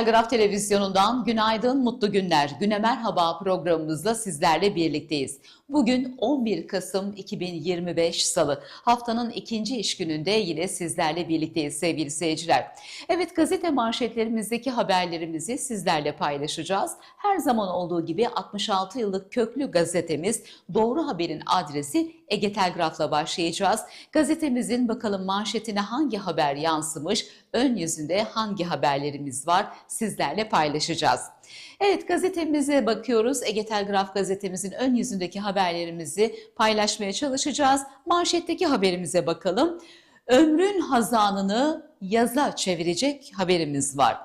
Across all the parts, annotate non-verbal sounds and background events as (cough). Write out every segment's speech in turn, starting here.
Telgraf Televizyonu'ndan günaydın, mutlu günler. Güne Merhaba programımızla sizlerle birlikteyiz. Bugün 11 Kasım 2025 Salı. Haftanın ikinci iş gününde yine sizlerle birlikteyiz sevgili seyirciler. Evet gazete manşetlerimizdeki haberlerimizi sizlerle paylaşacağız. Her zaman olduğu gibi 66 yıllık köklü gazetemiz Doğru Haber'in adresi Ege Telgraf'la başlayacağız. Gazetemizin bakalım manşetine hangi haber yansımış, ön yüzünde hangi haberlerimiz var sizlerle paylaşacağız. Evet gazetemize bakıyoruz. Ege Telgraf gazetemizin ön yüzündeki haberlerimizi paylaşmaya çalışacağız. Manşetteki haberimize bakalım. Ömrün hazanını yaza çevirecek haberimiz var.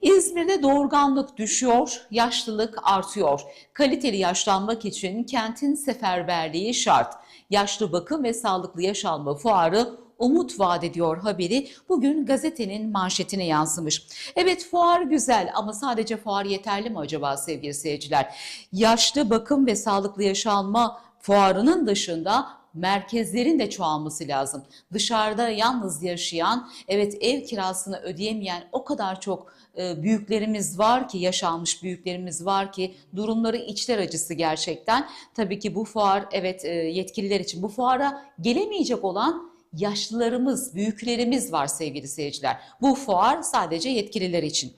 İzmir'de doğurganlık düşüyor, yaşlılık artıyor. Kaliteli yaşlanmak için kentin seferberliği şart. Yaşlı bakım ve sağlıklı yaşanma fuarı umut vaat ediyor haberi bugün gazetenin manşetine yansımış. Evet fuar güzel ama sadece fuar yeterli mi acaba sevgili seyirciler? Yaşlı bakım ve sağlıklı yaşanma fuarının dışında merkezlerin de çoğalması lazım. Dışarıda yalnız yaşayan, evet ev kirasını ödeyemeyen o kadar çok e, büyüklerimiz var ki, yaşanmış büyüklerimiz var ki durumları içler acısı gerçekten. Tabii ki bu fuar evet e, yetkililer için bu fuara gelemeyecek olan yaşlılarımız, büyüklerimiz var sevgili seyirciler. Bu fuar sadece yetkililer için.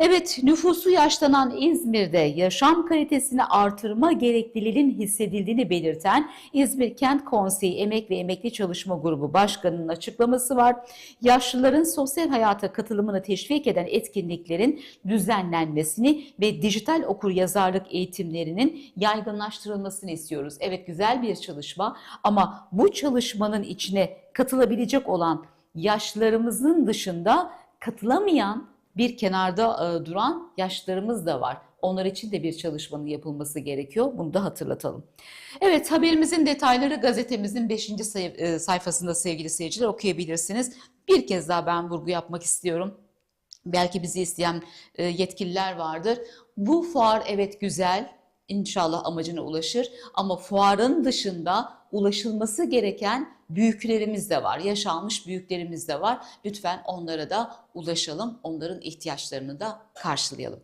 Evet, nüfusu yaşlanan İzmir'de yaşam kalitesini artırma gerekliliğinin hissedildiğini belirten İzmir Kent Konseyi Emek ve Emekli Çalışma Grubu Başkanı'nın açıklaması var. Yaşlıların sosyal hayata katılımını teşvik eden etkinliklerin düzenlenmesini ve dijital okur yazarlık eğitimlerinin yaygınlaştırılmasını istiyoruz. Evet güzel bir çalışma ama bu çalışmanın içine katılabilecek olan yaşlılarımızın dışında katılamayan bir kenarda e, duran yaşlarımız da var. Onlar için de bir çalışmanın yapılması gerekiyor. Bunu da hatırlatalım. Evet haberimizin detayları gazetemizin 5. sayfasında sevgili seyirciler okuyabilirsiniz. Bir kez daha ben vurgu yapmak istiyorum. Belki bizi isteyen e, yetkililer vardır. Bu fuar evet güzel, İnşallah amacına ulaşır ama fuarın dışında ulaşılması gereken büyüklerimiz de var, yaşanmış büyüklerimiz de var. Lütfen onlara da ulaşalım, onların ihtiyaçlarını da karşılayalım.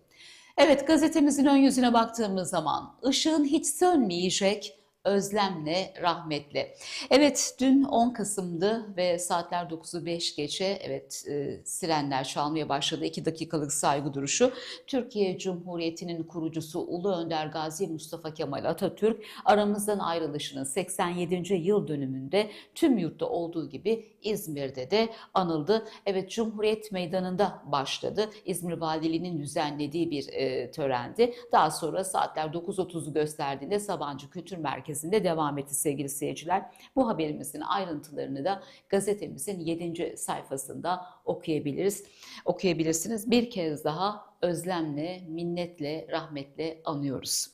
Evet gazetemizin ön yüzüne baktığımız zaman ışığın hiç sönmeyecek, özlemle, rahmetle. Evet dün 10 Kasım'dı ve saatler 9'u 5 geçe evet e, sirenler çalmaya başladı. 2 dakikalık saygı duruşu. Türkiye Cumhuriyeti'nin kurucusu Ulu Önder Gazi Mustafa Kemal Atatürk aramızdan ayrılışının 87. yıl dönümünde tüm yurtta olduğu gibi İzmir'de de anıldı. Evet Cumhuriyet Meydanı'nda başladı. İzmir Valiliği'nin düzenlediği bir e, törendi. Daha sonra saatler 9.30'u gösterdiğinde Sabancı Kültür Merkezi Merkezi'nde devam etti sevgili seyirciler. Bu haberimizin ayrıntılarını da gazetemizin 7. sayfasında okuyabiliriz. Okuyabilirsiniz. Bir kez daha özlemle, minnetle, rahmetle anıyoruz.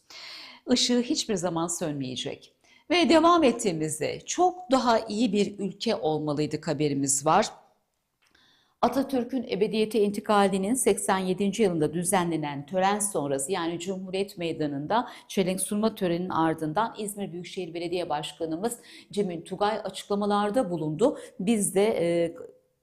Işığı hiçbir zaman sönmeyecek. Ve devam ettiğimizde çok daha iyi bir ülke olmalıydık haberimiz var. Atatürk'ün ebediyete intikalinin 87. yılında düzenlenen tören sonrası yani Cumhuriyet Meydanı'nda çelenk sunma töreninin ardından İzmir Büyükşehir Belediye Başkanımız Cemil Tugay açıklamalarda bulundu. Biz de e,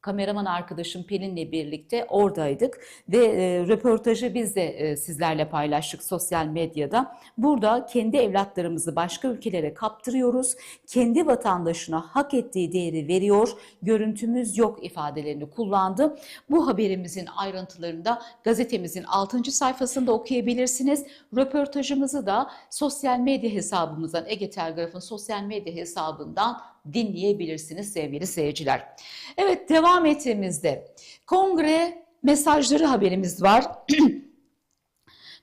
kameraman arkadaşım Pelin'le birlikte oradaydık ve e, röportajı biz de e, sizlerle paylaştık sosyal medyada. Burada kendi evlatlarımızı başka ülkelere kaptırıyoruz. Kendi vatandaşına hak ettiği değeri veriyor. Görüntümüz yok ifadelerini kullandı. Bu haberimizin ayrıntılarını da gazetemizin 6. sayfasında okuyabilirsiniz. Röportajımızı da sosyal medya hesabımızdan Ege Telgraf'ın sosyal medya hesabından dinleyebilirsiniz sevgili seyirciler. Evet devam ettiğimizde kongre mesajları haberimiz var. (clears throat)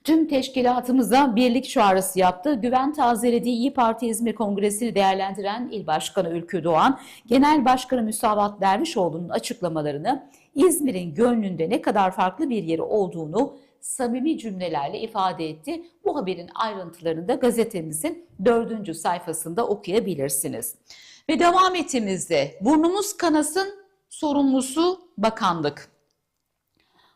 Tüm teşkilatımıza birlik çağrısı yaptı. Güven tazelediği İyi Parti İzmir Kongresi'ni değerlendiren İl Başkanı Ülkü Doğan, Genel Başkanı Müsavat Dervişoğlu'nun açıklamalarını İzmir'in gönlünde ne kadar farklı bir yeri olduğunu samimi cümlelerle ifade etti. Bu haberin ayrıntılarını da gazetemizin dördüncü sayfasında okuyabilirsiniz. Ve devam ettiğimizde burnumuz kanasın sorumlusu bakanlık.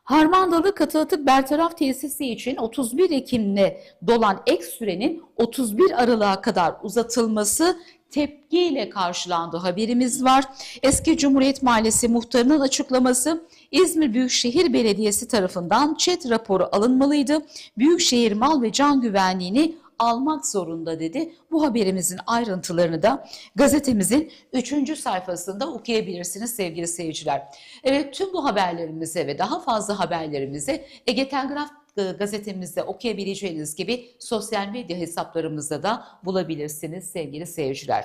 Harmandalı Katı Atık Bertaraf Tesisi için 31 Ekim'le dolan ek sürenin 31 Aralık'a kadar uzatılması tepkiyle karşılandı haberimiz var. Eski Cumhuriyet Mahallesi muhtarının açıklaması İzmir Büyükşehir Belediyesi tarafından çet raporu alınmalıydı. Büyükşehir mal ve can güvenliğini almak zorunda dedi. Bu haberimizin ayrıntılarını da gazetemizin 3. sayfasında okuyabilirsiniz sevgili seyirciler. Evet tüm bu haberlerimize ve daha fazla haberlerimize Ege Telgraf e, gazetemizde okuyabileceğiniz gibi sosyal medya hesaplarımızda da bulabilirsiniz sevgili seyirciler.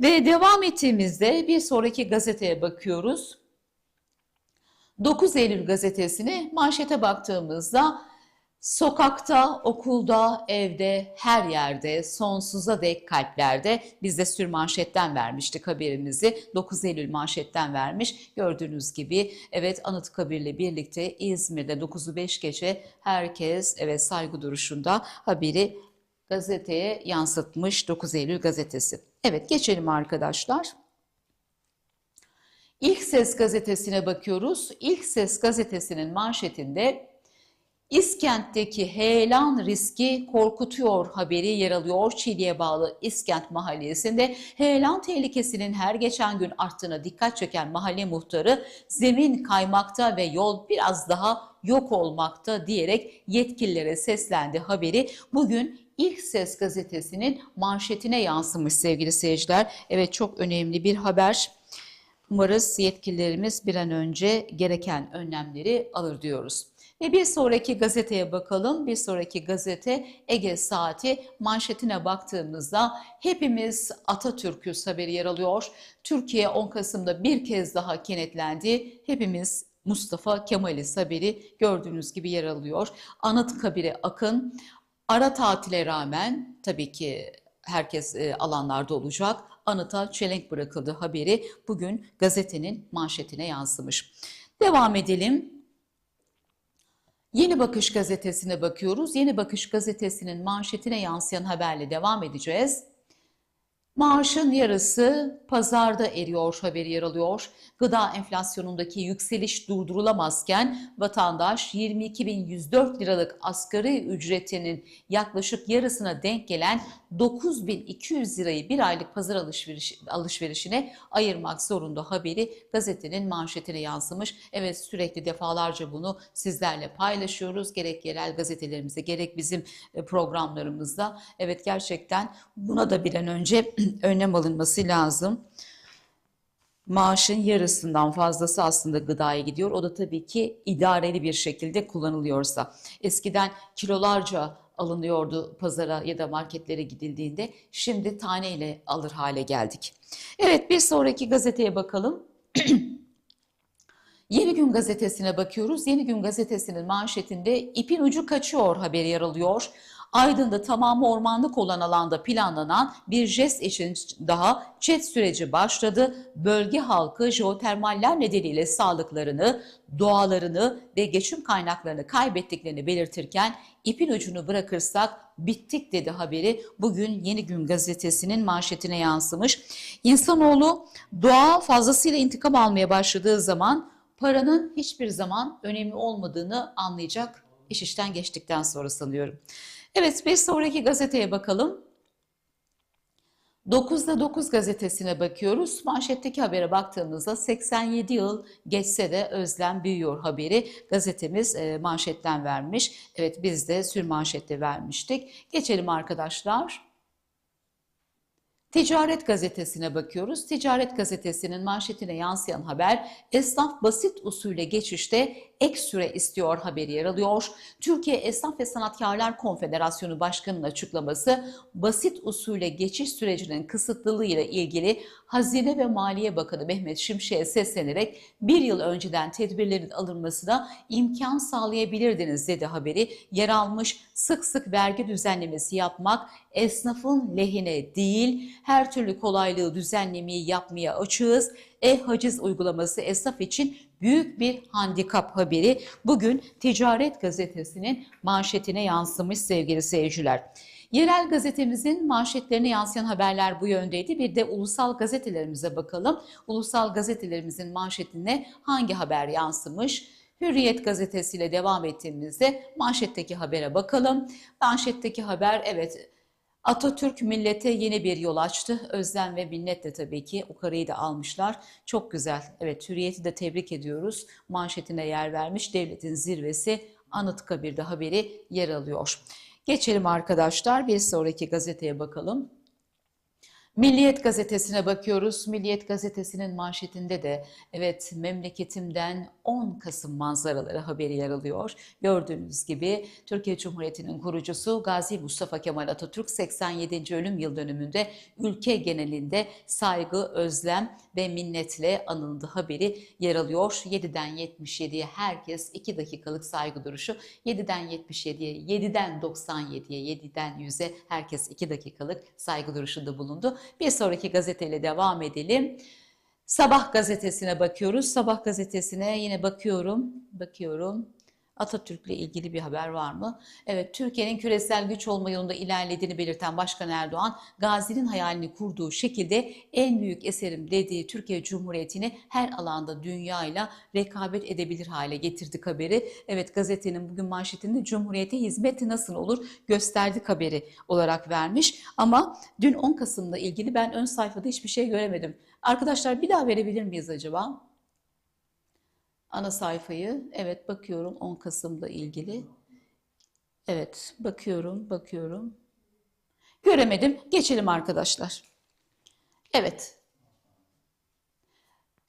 Ve devam ettiğimizde bir sonraki gazeteye bakıyoruz. 9 Eylül gazetesine manşete baktığımızda Sokakta, okulda, evde, her yerde, sonsuza dek kalplerde biz de sür manşetten vermiştik haberimizi. 9 Eylül manşetten vermiş. Gördüğünüz gibi evet Anıtkabir'le birlikte İzmir'de 9'u 5 gece herkes evet saygı duruşunda haberi gazeteye yansıtmış 9 Eylül gazetesi. Evet geçelim arkadaşlar. İlk Ses gazetesine bakıyoruz. İlk Ses gazetesinin manşetinde İskent'teki heyelan riski korkutuyor haberi yer alıyor. Çiğli'ye bağlı İskent mahallesinde heyelan tehlikesinin her geçen gün arttığına dikkat çeken mahalle muhtarı zemin kaymakta ve yol biraz daha yok olmakta diyerek yetkililere seslendi haberi bugün İlk Ses gazetesinin manşetine yansımış sevgili seyirciler. Evet çok önemli bir haber. Umarız yetkililerimiz bir an önce gereken önlemleri alır diyoruz. Ve bir sonraki gazeteye bakalım. Bir sonraki gazete Ege Saati manşetine baktığımızda hepimiz Atatürk'üz haberi yer alıyor. Türkiye 10 Kasım'da bir kez daha kenetlendi. Hepimiz Mustafa Kemal'iz haberi gördüğünüz gibi yer alıyor. Anıtkabir'e akın. Ara tatile rağmen tabii ki herkes e, alanlarda olacak. Anıta çelenk bırakıldı haberi bugün gazetenin manşetine yansımış. Devam edelim. Yeni Bakış gazetesine bakıyoruz. Yeni Bakış gazetesinin manşetine yansıyan haberle devam edeceğiz. Maaşın yarısı pazarda eriyor haberi yer alıyor. Gıda enflasyonundaki yükseliş durdurulamazken vatandaş 22.104 liralık asgari ücretinin yaklaşık yarısına denk gelen 9.200 lirayı bir aylık pazar alışveriş, alışverişine ayırmak zorunda haberi gazetenin manşetine yansımış. Evet sürekli defalarca bunu sizlerle paylaşıyoruz. Gerek yerel gazetelerimizde gerek bizim e, programlarımızda. Evet gerçekten buna da bir an önce (clears throat) önlem alınması lazım. Maaşın yarısından fazlası aslında gıdaya gidiyor. O da tabii ki idareli bir şekilde kullanılıyorsa. Eskiden kilolarca alınıyordu pazara ya da marketlere gidildiğinde. Şimdi taneyle alır hale geldik. Evet bir sonraki gazeteye bakalım. (clears throat) Yeni Gün gazetesine bakıyoruz. Yeni Gün gazetesinin manşetinde ipin ucu kaçıyor haberi yer alıyor. Aydın'da tamamı ormanlık olan alanda planlanan bir jest için daha çet süreci başladı. Bölge halkı jeotermaller nedeniyle sağlıklarını, doğalarını ve geçim kaynaklarını kaybettiklerini belirtirken ipin ucunu bırakırsak bittik dedi haberi bugün Yeni Gün gazetesinin manşetine yansımış. İnsanoğlu doğa fazlasıyla intikam almaya başladığı zaman paranın hiçbir zaman önemli olmadığını anlayacak iş işten geçtikten sonra sanıyorum. Evet bir sonraki gazeteye bakalım. 9'da 9 gazetesine bakıyoruz. Manşetteki habere baktığımızda 87 yıl geçse de özlem büyüyor haberi gazetemiz e, manşetten vermiş. Evet biz de sür manşette vermiştik. Geçelim arkadaşlar. Ticaret gazetesine bakıyoruz. Ticaret gazetesinin manşetine yansıyan haber esnaf basit usule geçişte ek süre istiyor haberi yer alıyor. Türkiye Esnaf ve Sanatkarlar Konfederasyonu Başkanı'nın açıklaması basit usule geçiş sürecinin kısıtlılığı ile ilgili Hazine ve Maliye Bakanı Mehmet Şimşek'e seslenerek bir yıl önceden tedbirlerin alınmasına imkan sağlayabilirdiniz dedi haberi. Yer almış sık sık vergi düzenlemesi yapmak esnafın lehine değil her türlü kolaylığı düzenlemeyi yapmaya açığız. E-haciz uygulaması esnaf için büyük bir handikap haberi bugün Ticaret Gazetesi'nin manşetine yansımış sevgili seyirciler. Yerel gazetemizin manşetlerine yansıyan haberler bu yöndeydi. Bir de ulusal gazetelerimize bakalım. Ulusal gazetelerimizin manşetine hangi haber yansımış? Hürriyet gazetesiyle devam ettiğimizde manşetteki habere bakalım. Manşetteki haber evet Atatürk millete yeni bir yol açtı. Özlem ve minnet de tabii ki o kareyi de almışlar. Çok güzel. Evet Hürriyet'i de tebrik ediyoruz. Manşetine yer vermiş. Devletin zirvesi Anıtkabir'de haberi yer alıyor. Geçelim arkadaşlar bir sonraki gazeteye bakalım. Milliyet gazetesine bakıyoruz. Milliyet gazetesinin manşetinde de evet memleketimden 10 Kasım manzaraları haberi yer alıyor. Gördüğünüz gibi Türkiye Cumhuriyeti'nin kurucusu Gazi Mustafa Kemal Atatürk 87. ölüm yıl dönümünde ülke genelinde saygı, özlem ve minnetle anıldı haberi yer alıyor. 7'den 77'ye herkes 2 dakikalık saygı duruşu. 7'den 77'ye, 7'den 97'ye, 7'den 100'e herkes 2 dakikalık saygı duruşunda bulundu. Bir sonraki gazeteyle devam edelim. Sabah gazetesine bakıyoruz. Sabah gazetesine yine bakıyorum. Bakıyorum. Atatürk'le ilgili bir haber var mı? Evet, Türkiye'nin küresel güç olma yolunda ilerlediğini belirten Başkan Erdoğan, Gazi'nin hayalini kurduğu şekilde en büyük eserim dediği Türkiye Cumhuriyeti'ni her alanda dünyayla rekabet edebilir hale getirdik haberi. Evet, gazetenin bugün manşetinde Cumhuriyete hizmet nasıl olur gösterdik haberi olarak vermiş. Ama dün 10 Kasım'la ilgili ben ön sayfada hiçbir şey göremedim. Arkadaşlar bir daha verebilir miyiz acaba? Ana sayfayı. Evet bakıyorum 10 Kasım'la ilgili. Evet bakıyorum bakıyorum. Göremedim. Geçelim arkadaşlar. Evet.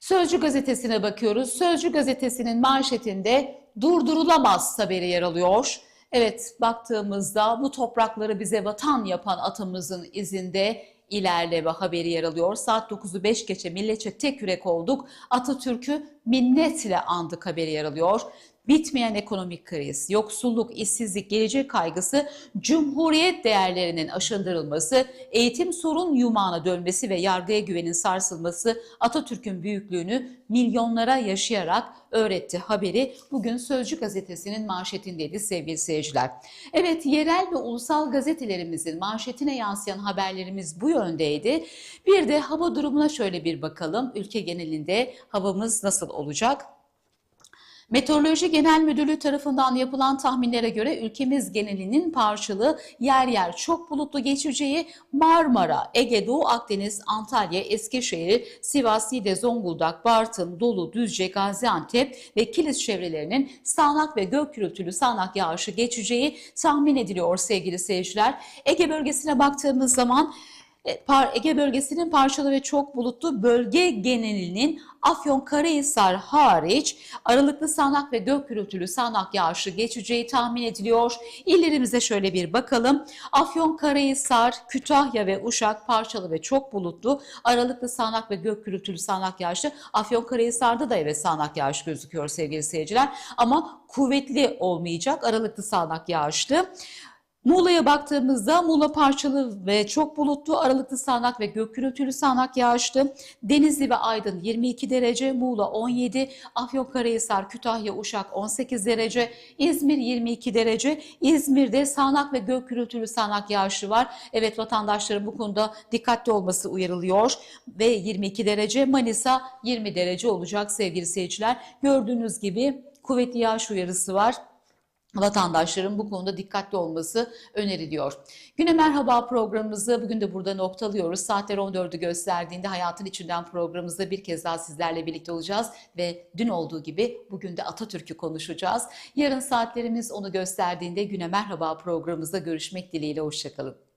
Sözcü gazetesine bakıyoruz. Sözcü gazetesinin manşetinde durdurulamaz haberi yer alıyor. Evet baktığımızda bu toprakları bize vatan yapan atamızın izinde ilerleme haberi yer alıyor. Saat 9'u 5 geçe milletçe tek yürek olduk. Atatürk'ü minnetle andık haberi yer alıyor. Bitmeyen ekonomik kriz, yoksulluk, işsizlik, gelecek kaygısı, cumhuriyet değerlerinin aşındırılması, eğitim sorun yumağına dönmesi ve yargıya güvenin sarsılması Atatürk'ün büyüklüğünü milyonlara yaşayarak öğretti haberi bugün Sözcü gazetesinin manşetindeydi sevgili seyirciler. Evet yerel ve ulusal gazetelerimizin manşetine yansıyan haberlerimiz bu yöndeydi. Bir de hava durumuna şöyle bir bakalım. Ülke genelinde havamız nasıl olacak? Meteoroloji Genel Müdürlüğü tarafından yapılan tahminlere göre ülkemiz genelinin parçalı yer yer çok bulutlu geçeceği Marmara, Ege, Doğu Akdeniz, Antalya, Eskişehir, Sivas, Niğde, Zonguldak, Bartın, Dolu, Düzce, Gaziantep ve Kilis çevrelerinin sağanak ve gök gürültülü sağanak yağışı geçeceği tahmin ediliyor sevgili seyirciler. Ege bölgesine baktığımız zaman Ege bölgesinin parçalı ve çok bulutlu bölge genelinin Afyonkarahisar hariç aralıklı sağanak ve gök gürültülü sağanak yağışı geçeceği tahmin ediliyor. İllerimize şöyle bir bakalım. Afyonkarahisar, Kütahya ve Uşak parçalı ve çok bulutlu aralıklı sağanak ve gök gürültülü sağanak yağışı. Afyonkarahisar'da da evet sağanak yağış gözüküyor sevgili seyirciler ama kuvvetli olmayacak aralıklı sağanak yağışlı. Muğla'ya baktığımızda Muğla parçalı ve çok bulutlu, aralıklı sağanak ve gök gürültülü sağanak yağışlı. Denizli ve Aydın 22 derece, Muğla 17, Afyonkarahisar, Kütahya, Uşak 18 derece, İzmir 22 derece. İzmir'de sağanak ve gök gürültülü sağanak yağışı var. Evet vatandaşların bu konuda dikkatli olması uyarılıyor ve 22 derece, Manisa 20 derece olacak sevgili seyirciler. Gördüğünüz gibi kuvvetli yağış uyarısı var vatandaşların bu konuda dikkatli olması öneriliyor. Güne Merhaba programımızı bugün de burada noktalıyoruz. Saatler 14'ü gösterdiğinde Hayatın İçinden programımızda bir kez daha sizlerle birlikte olacağız ve dün olduğu gibi bugün de Atatürk'ü konuşacağız. Yarın saatlerimiz onu gösterdiğinde Güne Merhaba programımızda görüşmek dileğiyle. Hoşçakalın.